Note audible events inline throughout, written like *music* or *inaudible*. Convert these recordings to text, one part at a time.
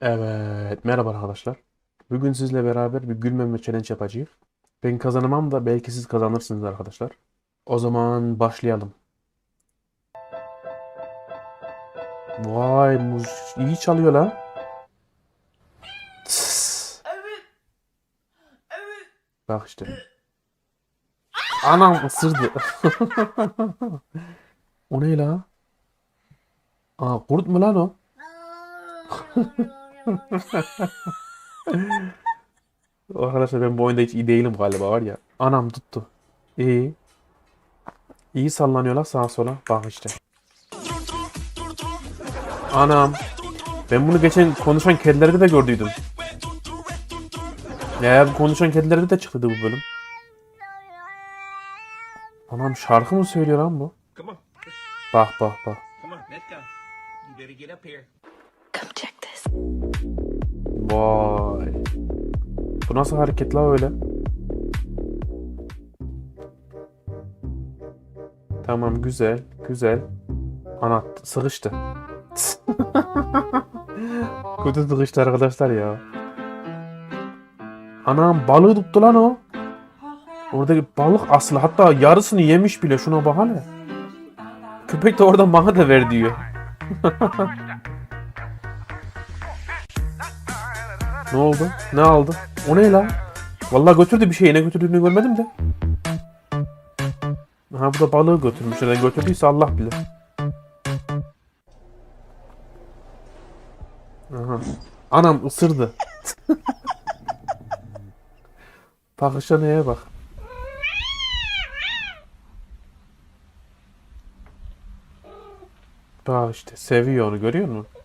Evet, merhaba arkadaşlar. Bugün sizle beraber bir gülmeme challenge yapacağız. Ben kazanamam da belki siz kazanırsınız arkadaşlar. O zaman başlayalım. Vay, muz iyi çalıyor lan. Bak işte. Anam ısırdı. *laughs* O ne la? Aa, kurt mu lan o? Arkadaşlar ben bu oyunda hiç iyi değilim galiba var ya. Anam tuttu. İyi. İyi sallanıyorlar sağa sola. Bak işte. Anam. Ben bunu geçen konuşan kedilerde de gördüydüm. Ya bu konuşan kedilerde de çıktı bu bölüm. Anam şarkı mı söylüyor lan bu? Bak bak bak. come on, let's go. You better get up here. Come check. Vay. Bu nasıl hareket la öyle? Tamam güzel, güzel. Ana sıkıştı. *laughs* Kötü sıkıştı arkadaşlar ya. Anam balığı tuttu lan o. Oradaki balık aslı hatta yarısını yemiş bile şuna bak hele. Köpek de oradan bana da ver diyor. *laughs* Ne oldu? Ne aldı? O ne lan? Vallahi götürdü bir şeyi. Ne götürdüğünü görmedim de. Ha bu da balığı götürmüş. Neden götürdüyse Allah bilir. Aha. Anam ısırdı. *laughs* Bakışa neye bak. Bak işte seviyor onu görüyor musun?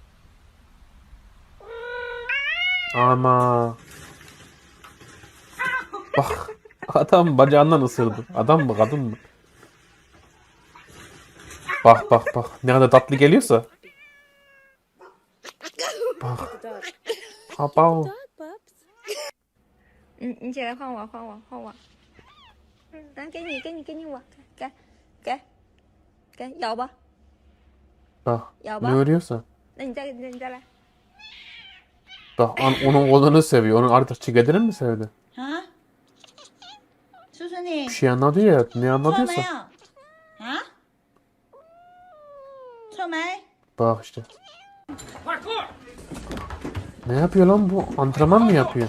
Ama bak adam bacağından ısırdı. Adam mı kadın mı? Bak bak bak ne kadar tatlı geliyorsa. Bak. Abav. 你你起来换我，换我，换我。嗯，来，给你，给你，给你我，给给给给，咬吧， Bak咬 ne 吧。 örüyorsa. 那你再你再你再来。 da an, onun oğlunu seviyor. Onun artık çikedini mi sevdi? Ha? Bir şey anladı ya. Ne anladıysa. Ha? Bak işte. Ne yapıyor lan bu? Antrenman mı yapıyor?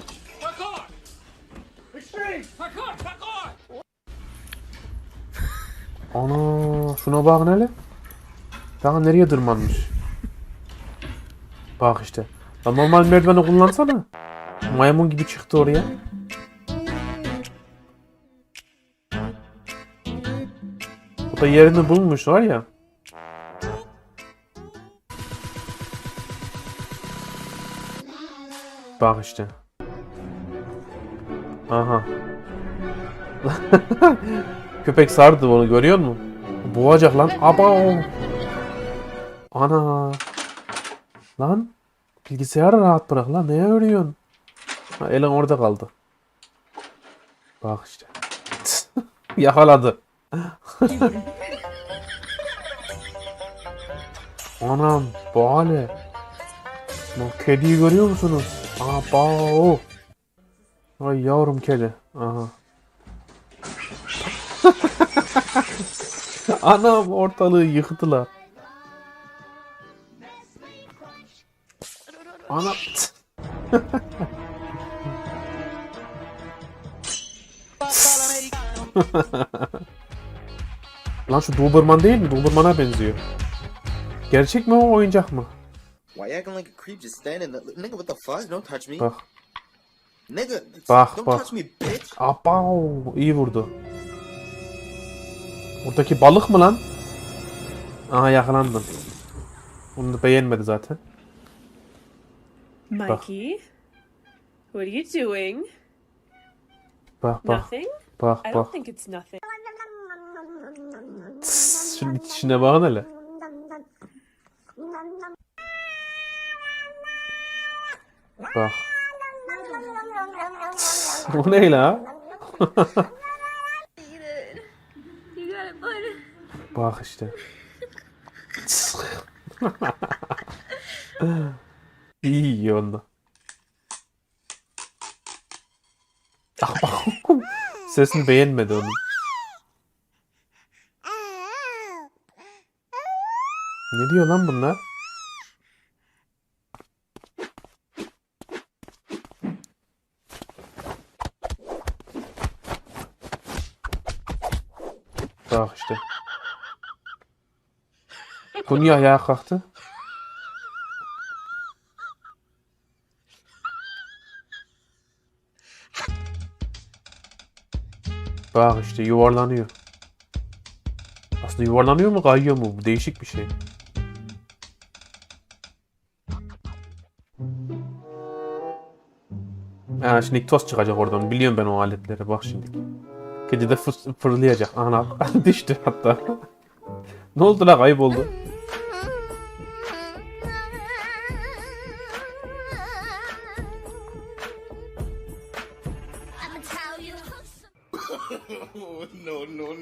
Ana şuna bak nele. Daha nereye tırmanmış? Bak işte. Lan normal merdiveni kullansana. Maymun gibi çıktı oraya. Bu da yerini bulmuş var ya. Bak işte. Aha. *laughs* Köpek sardı onu görüyor musun? Boğacak lan. Aba. Ana. Lan. Bilgisayarı rahat bırak lan. Neye örüyorsun? Ha, elin orada kaldı. Bak işte. *laughs* Yakaladı. *laughs* Anam. Bu hale. Bak kediyi görüyor musunuz? Aba. o. Ay yavrum kedi. Aha. *laughs* Anam ortalığı yıktılar. Anam. *laughs* Lan şu Doberman değil mi? Doberman'a benziyor. Gerçek mi o oyuncak mı? Why you acting like a creep just standing there? Nigga, what the fuck? Don't touch me. Bak. Nigga, Bak, don't bak. touch me, bitch. Abav, iyi vurdu. Buradaki balık mı lan? Aha yakalandın. Onu da beğenmedi zaten. Mikey, what are you doing? Bak bak Nothing? bak I don't think it's nothing. Tss, Şunun içine bakın hele. Bak. Tss, O ne la? Bak işte. *laughs* İyi. Ah *laughs* bak. Sesini beğenmedi onun. Ne diyor lan bunlar? Bak işte. Bu niye ayağa kalktı? Bak işte yuvarlanıyor. Aslında yuvarlanıyor mu kayıyor mu? Bu değişik bir şey. Ha şimdi toz çıkacak oradan. Biliyorum ben o aletleri. Bak şimdi. Kedi de fır- fırlayacak. Ana *laughs* düştü hatta. *laughs* ne oldu la kayboldu.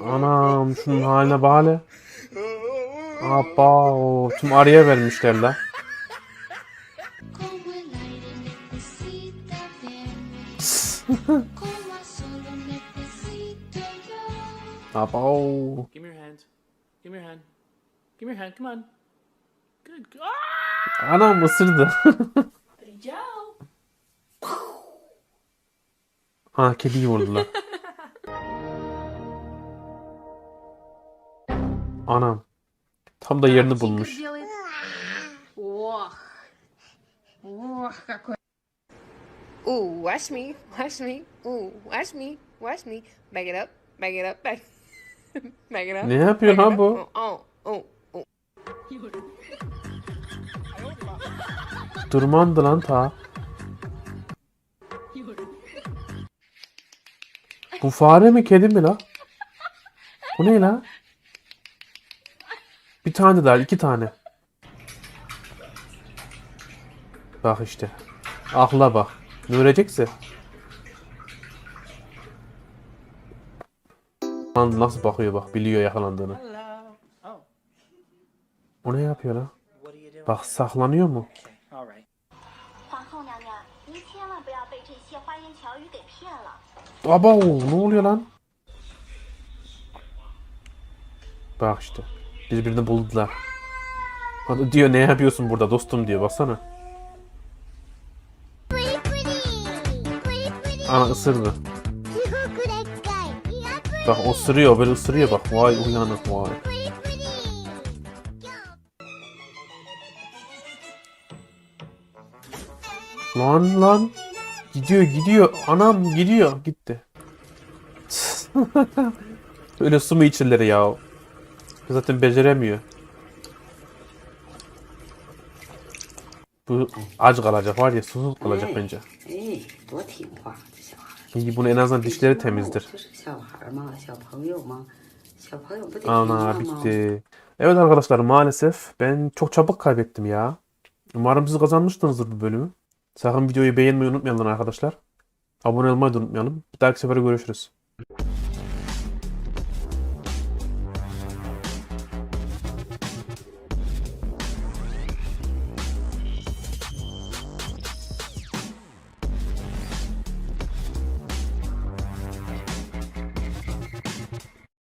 Anam şunun haline bak hele. Abba o tüm arıya vermişler la. *laughs* Abba o. Give me your hand. Give me your hand. Give me your hand. Come on. Good. Ah! Anam ısırdı. Ha kediyi vurdular. *laughs* Anam. Tam da yerini bulmuş. Ooh, watch me, watch me. Ooh, watch me, watch me. Back it up, back it up, back. back it up. Ne yapıyor up. bu? Oh, oh, oh. Durmandı lan ta. Bu fare mi kedi mi la? Bu ne la? Bir tane daha, iki tane. Bak işte. Akla bak. Ne ölecekse. Nasıl bakıyor bak. Biliyor yakalandığını. O ne yapıyor lan? Bak saklanıyor mu? Aba ne oluyor lan? Bak işte. Birbirini buldular. Hadi diyor ne yapıyorsun burada dostum diyor baksana. Ana ısırdı. Bak o ısırıyor böyle ısırıyor bak. Vay uyanık vay. Lan lan. Gidiyor gidiyor. Anam gidiyor. Gitti. *laughs* Öyle su mu içilir ya? Zaten beceremiyor. Bu aç kalacak var ya susuz kalacak bence. Şimdi bunu en azından dişleri temizdir. Ana bitti. Evet arkadaşlar maalesef ben çok çabuk kaybettim ya. Umarım siz kazanmışsınızdır bu bölümü. Sakın videoyu beğenmeyi unutmayalım arkadaşlar. Abone olmayı da unutmayalım. Bir dahaki sefere görüşürüz.